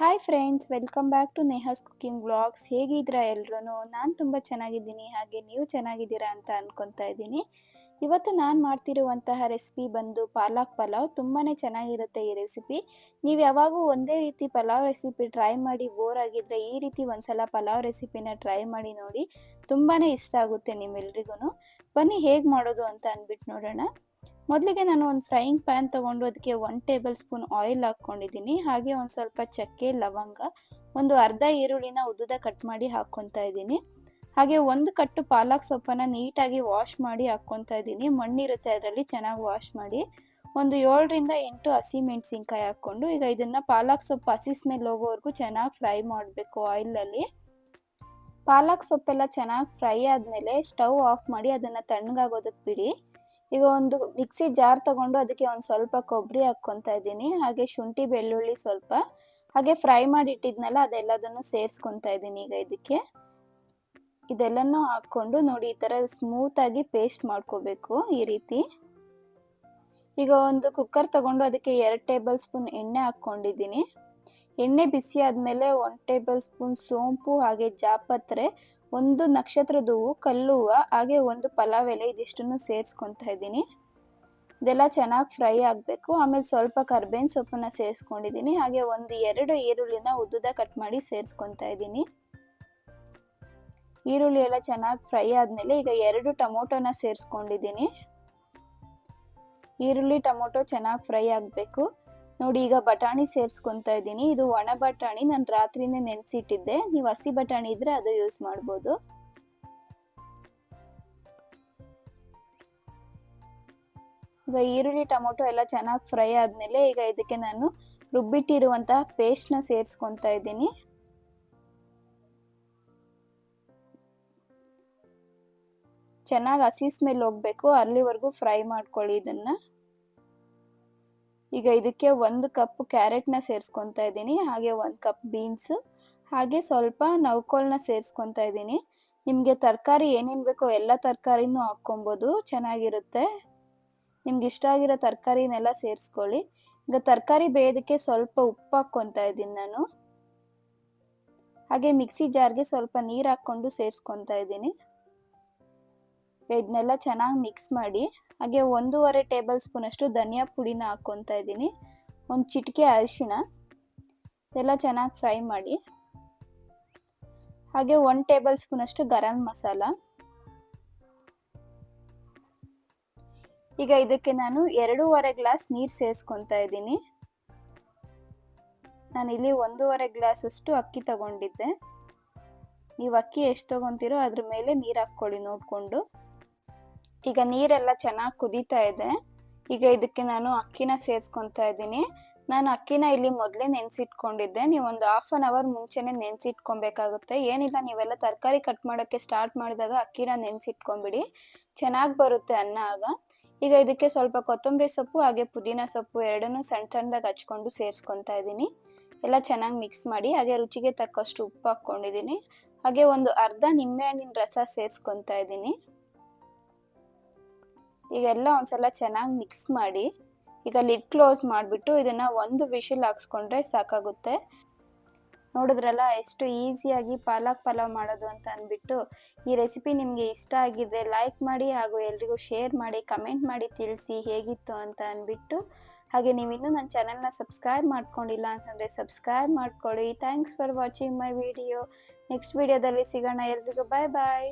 Hi friends welcome back to Neha's cooking blogs ಹೇಗಿದ್ರ ಎಲ್ಲರೂ ನಾನು ತುಂಬ ಚೆನ್ನಾಗಿದ್ದೀನಿ. ಹಾಗೆ ನೀವು ಚೆನ್ನಾಗಿದ್ದೀರಾ ಅಂತ ಅನ್ಕೊತಾ ಇದ್ದೀನಿ. ಇವತ್ತು ನಾನು ಮಾಡ್ತಿರುವಂತಹ ರೆಸಿಪಿ ಬಂದು ಪಾಲಕ್ ಪಲಾವ್. ತುಂಬಾ ಚೆನ್ನಾಗಿರುತ್ತೆ ಈ ರೆಸಿಪಿ ನೀವು ಯಾವಾಗೂ ಒಂದೇ ರೀತಿ ಪಲಾವ್ ರೆಸಿಪಿ ಟ್ರೈ ಮಾಡಿ ಬೋರ್ ಆಗಿದ್ರೆ ಈ ರೀತಿ ಒಂದ್ಸಲ ಪಲಾವ್ ರೆಸಿಪಿನ ಟ್ರೈ ಮಾಡಿ ನೋಡಿ ತುಂಬಾ ಇಷ್ಟ ಆಗುತ್ತೆ ನಿಮ್ಮೆಲ್ರಿಗೂ ಬನ್ನಿ ಹೇಗೆ ಮಾಡೋದು ಅಂತ ಅಂದ್ಬಿಟ್ಟು ನೋಡೋಣ. ಮೊದಲಿಗೆ ನಾನು ಒಂದು ಫ್ರೈಯಿಂಗ್ ಪ್ಯಾನ್ ತೊಗೊಂಡು ಅದಕ್ಕೆ ಒನ್ ಟೇಬಲ್ ಸ್ಪೂನ್ ಆಯಿಲ್ ಹಾಕ್ಕೊಂಡಿದ್ದೀನಿ ಹಾಗೆ ಒಂದು ಸ್ವಲ್ಪ ಚಕ್ಕೆ, ಲವಂಗ, ಒಂದು ಅರ್ಧ ಈರುಳ್ಳಿನ ಉದ್ದದ ಕಟ್ ಮಾಡಿ ಹಾಕ್ಕೊತಾ ಇದ್ದೀನಿ. ಹಾಗೆ ಒಂದು ಕಟ್ಟು ಪಾಲಕ್ ಸೊಪ್ಪನ್ನು ನೀಟಾಗಿ ವಾಶ್ ಮಾಡಿ ಹಾಕ್ಕೊತಾ ಇದ್ದೀನಿ. ಮಣ್ಣಿರುತ್ತೆ ಅದರಲ್ಲಿ, ಚೆನ್ನಾಗಿ ವಾಶ್ ಮಾಡಿ. ಒಂದು ಏಳರಿಂದ ಎಂಟು ಹಸಿ ಮೆಣಸಿನ್ಕಾಯಿ ಹಾಕ್ಕೊಂಡು, ಈಗ ಇದನ್ನ ಪಾಲಕ್ ಸೊಪ್ಪು ಹಸಿ ಸ್ಮೆಲ್ ಹೋಗೋವರೆಗೂ ಚೆನ್ನಾಗಿ ಫ್ರೈ ಮಾಡಬೇಕು ಆಯಿಲಲ್ಲಿ ಪಾಲಕ್ ಸೊಪ್ಪೆಲ್ಲ ಚೆನ್ನಾಗಿ ಫ್ರೈ ಆದಮೇಲೆ ಸ್ಟವ್ ಆಫ್ ಮಾಡಿ ಅದನ್ನು ತಣ್ಣಗಾಗೋದಕ್ಕೆ ಬಿಡಿ. ಈಗ ಒಂದು ಮಿಕ್ಸಿ ಜಾರ್ ತಗೊಂಡು ಅದಕ್ಕೆ ಒಂದು ಸ್ವಲ್ಪ ಕೊಬ್ಬರಿ ಹಾಕ್ಕೊತಾ ಇದ್ದೀನಿ. ಹಾಗೆ ಶುಂಠಿ, ಬೆಳ್ಳುಳ್ಳಿ ಸ್ವಲ್ಪ. ಹಾಗೆ ಫ್ರೈ ಮಾಡಿ ಇಟ್ಟಿದ್ನಲ್ಲ ಅದೆಲ್ಲದನ್ನು ಸೇರಿಸ್ಕೊತಾ ಇದ್ದೀನಿ ಈಗ ಇದಕ್ಕೆ. ಇದೆಲ್ಲನೂ ಹಾಕ್ಕೊಂಡು ನೋಡಿ ಈ ಥರ ಸ್ಮೂತ್ ಆಗಿ ಪೇಸ್ಟ್ ಮಾಡ್ಕೋಬೇಕು ಈ ರೀತಿ. ಈಗ ಒಂದು ಕುಕ್ಕರ್ ತಗೊಂಡು ಅದಕ್ಕೆ ಎರಡು ಟೇಬಲ್ ಸ್ಪೂನ್ ಎಣ್ಣೆ ಹಾಕ್ಕೊಂಡಿದ್ದೀನಿ. ಎಣ್ಣೆ ಬಿಸಿ ಆದಮೇಲೆ ಒನ್ ಟೇಬಲ್ ಸ್ಪೂನ್ ಸೋಂಪು, ಹಾಗೆ ಜಾಪತ್ರೆ, ಒಂದು ನಕ್ಷತ್ರದ ಹೂವು ಕಲ್ಲು ಹೂವು, ಹಾಗೆ ಒಂದು ಪಲಾವ್ ಎಲೆ, ಇದಿಷ್ಟನ್ನು ಸೇರಿಸ್ಕೊತಾ ಇದ್ದೀನಿ. ಇದೆಲ್ಲ ಚೆನ್ನಾಗಿ ಫ್ರೈ ಆಗಬೇಕು. ಆಮೇಲೆ ಸ್ವಲ್ಪ ಕರ್ಬೇವಿನ ಸೊಪ್ಪನ್ನ ಸೇರಿಸ್ಕೊಂಡಿದ್ದೀನಿ. ಹಾಗೆ ಒಂದು ಎರಡು ಈರುಳ್ಳಿನ ಉದ್ದುದ ಕಟ್ ಮಾಡಿ ಸೇರಿಸ್ಕೊತಾ ಇದ್ದೀನಿ. ಈರುಳ್ಳಿ ಎಲ್ಲ ಚೆನ್ನಾಗಿ ಫ್ರೈ ಆದಮೇಲೆ ಈಗ ಎರಡು ಟೊಮೊಟೊನ ಸೇರಿಸ್ಕೊಂಡಿದ್ದೀನಿ. ಈರುಳ್ಳಿ, ಟೊಮೊಟೊ ಚೆನ್ನಾಗಿ ಫ್ರೈ ಆಗಬೇಕು. ನೋಡಿ, ಈಗ ಬಟಾಣಿ ಸೇರಿಸ್ಕೊಂತ ಇದ್ದೀನಿ. ಇದು ಒಣ ಬಟಾಣಿ ನಾನು ರಾತ್ರಿನೇ ನೆನೆಸಿಟ್ಟಿದ್ದೆ. ನೀವು ಹಸಿ ಬಟಾಣಿ ಇದ್ರೆ ಅದು ಯೂಸ್ ಮಾಡ್ಬೋದು. ಈಗ ಈರುಳ್ಳಿ, ಟೊಮೊಟೊ ಎಲ್ಲ ಚೆನ್ನಾಗಿ ಫ್ರೈ ಆದಮೇಲೆ ಈಗ ಇದಕ್ಕೆ ನಾನು ರುಬ್ಬಿಟ್ಟಿರುವಂತಹ ಪೇಸ್ಟ್ನ ಸೇರಿಸ್ಕೊತಾ ಇದ್ದೀನಿ. ಚೆನ್ನಾಗಿ ಹಸಿ ಸ್ಮೆಲ್ ಹೋಗ್ಬೇಕು. ಅಲ್ಲಿವರೆಗೂ ಫ್ರೈ ಮಾಡ್ಕೊಳ್ಳಿ ಇದನ್ನ. ಈಗ ಇದಕ್ಕೆ ಒಂದು ಕಪ್ ಕ್ಯಾರೆಟ್ನ ಸೇರಿಸ್ಕೊತಾ ಇದ್ದೀನಿ, ಹಾಗೆ ಒಂದು ಕಪ್ ಬೀನ್ಸ್ ಹಾಗೆ ಸ್ವಲ್ಪ ನೌಕೋಲ್ನ ಸೇರಿಸ್ಕೊತಾ ಇದ್ದೀನಿ. ನಿಮಗೆ ತರಕಾರಿ ಏನೇನು ಬೇಕೋ ಎಲ್ಲ ತರಕಾರಿನೂ ಹಾಕ್ಕೊಬೋದು, ಚೆನ್ನಾಗಿರುತ್ತೆ. ನಿಮ್ಗೆ ಇಷ್ಟ ಆಗಿರೋ ತರಕಾರಿನೆಲ್ಲ ಸೇರಿಸ್ಕೊಳ್ಳಿ. ಈಗ ತರಕಾರಿ ಬೇಯೋದಕ್ಕೆ ಸ್ವಲ್ಪ ಉಪ್ಪು ಹಾಕ್ಕೊತಾ ಇದ್ದೀನಿ ನಾನು. ಹಾಗೆ ಮಿಕ್ಸಿ ಜಾರ್ಗೆ ಸ್ವಲ್ಪ ನೀರು ಹಾಕ್ಕೊಂಡು ಸೇರಿಸ್ಕೊತಾ ಇದ್ದೀನಿ. ಇದನ್ನೆಲ್ಲ ಚೆನ್ನಾಗಿ ಮಿಕ್ಸ್ ಮಾಡಿ, ಹಾಗೆ ಒಂದೂವರೆ ಟೇಬಲ್ ಸ್ಪೂನಷ್ಟು ಧನಿಯಾ ಪುಡಿನ ಹಾಕ್ಕೊತಾ ಇದ್ದೀನಿ. ಒಂದು ಚಿಟಿಕೆ ಅರಿಶಿಣ, ಇದೆಲ್ಲ ಚೆನ್ನಾಗಿ ಫ್ರೈ ಮಾಡಿ. ಹಾಗೆ ಒನ್ ಟೇಬಲ್ ಸ್ಪೂನಷ್ಟು ಗರಂ ಮಸಾಲ. ಈಗ ಇದಕ್ಕೆ ನಾನು ಎರಡೂವರೆ ಗ್ಲಾಸ್ ನೀರು ಸೇರಿಸ್ಕೊತಾ ಇದ್ದೀನಿ. ನಾನು ಇಲ್ಲಿ ಒಂದೂವರೆ ಗ್ಲಾಸ್ ಅಷ್ಟು ಅಕ್ಕಿ ತಗೊಂಡಿದ್ದೆ. ನೀವು ಅಕ್ಕಿ ಎಷ್ಟು ತಗೊಂತೀರೋ ಅದ್ರ ಮೇಲೆ ನೀರು ಹಾಕ್ಕೊಳ್ಳಿ ನೋಡಿಕೊಂಡು. ಈಗ ನೀರೆಲ್ಲ ಚೆನ್ನಾಗಿ ಕುದೀತಾ ಇದೆ. ಈಗ ಇದಕ್ಕೆ ನಾನು ಅಕ್ಕಿನ ಸೇರಿಸ್ಕೊತಾ ಇದ್ದೀನಿ. ನಾನು ಅಕ್ಕಿನ ಇಲ್ಲಿ ಮೊದಲೇ ನೆನೆಸಿಟ್ಕೊಂಡಿದ್ದೆ. ನೀವು ಒಂದು ಹಾಫ್ ಅನ್ ಅವರ್ ಮುಂಚೆನೆ ನೆನೆಸಿಟ್ಕೊಬೇಕಾಗುತ್ತೆ. ಏನಿಲ್ಲ, ನೀವೆಲ್ಲ ತರಕಾರಿ ಕಟ್ ಮಾಡೋಕ್ಕೆ ಸ್ಟಾರ್ಟ್ ಮಾಡಿದಾಗ ಅಕ್ಕಿನ ನೆನೆಸಿಟ್ಕೊಂಬಿಡಿ. ಚೆನ್ನಾಗಿ ಬರುತ್ತೆ ಅನ್ನ ಆಗ. ಈಗ ಇದಕ್ಕೆ ಸ್ವಲ್ಪ ಕೊತ್ತಂಬರಿ ಸೊಪ್ಪು, ಹಾಗೆ ಪುದೀನ ಸೊಪ್ಪು ಎರಡನ್ನೂ ಸಣ್ಣ ಸಣ್ಣದಾಗಿ ಹಚ್ಕೊಂಡು ಸೇರಿಸ್ಕೊತಾ ಇದ್ದೀನಿ. ಎಲ್ಲ ಚೆನ್ನಾಗಿ ಮಿಕ್ಸ್ ಮಾಡಿ, ಹಾಗೆ ರುಚಿಗೆ ತಕ್ಕಷ್ಟು ಉಪ್ಪು ಹಾಕ್ಕೊಂಡಿದ್ದೀನಿ. ಹಾಗೆ ಒಂದು ಅರ್ಧ ನಿಂಬೆಹಣ್ಣಿನ ರಸ ಸೇರಿಸ್ಕೊತಾ ಇದ್ದೀನಿ. ಈಗೆಲ್ಲ ಒಂದ್ಸಲ ಚೆನ್ನಾಗಿ ಮಿಕ್ಸ್ ಮಾಡಿ, ಈಗ ಲಿಡ್ ಕ್ಲೋಸ್ ಮಾಡಿಬಿಟ್ಟು ಇದನ್ನ ಒಂದು ವಿಷಲ್ ಹಾಕ್ಸ್ಕೊಂಡ್ರೆ ಸಾಕಾಗುತ್ತೆ. ನೋಡಿದ್ರಲ್ಲ ಎಷ್ಟು ಈಸಿಯಾಗಿ ಪಾಲಕ್ ಪಲಾವ್ ಮಾಡೋದು ಅಂತ ಅಂದ್ಬಿಟ್ಟು ಈ ರೆಸಿಪಿ ನಿಮಗೆ ಇಷ್ಟ ಆಗಿದ್ರೆ ಲೈಕ್ ಮಾಡಿ ಹಾಗೂ ಎಲ್ರಿಗೂ ಶೇರ್ ಮಾಡಿ ಕಮೆಂಟ್ ಮಾಡಿ ತಿಳಿಸಿ ಹೇಗಿತ್ತು ಅಂತ ಅಂದ್ಬಿಟ್ಟು. ಹಾಗೆ ನೀವು ಇನ್ನೂ ನನ್ನ ಚಾನಲ್ನ ಸಬ್ಸ್ಕ್ರೈಬ್ ಮಾಡ್ಕೊಂಡಿಲ್ಲ ಅಂತಂದರೆ ಸಬ್ಸ್ಕ್ರೈಬ್ ಮಾಡ್ಕೊಳ್ಳಿ. Thanks for watching my video next ವಿಡಿಯೋದಲ್ಲಿ ಸಿಗೋಣ. ಎಲ್ರಿಗೂ ಬಾಯ್ ಬಾಯ್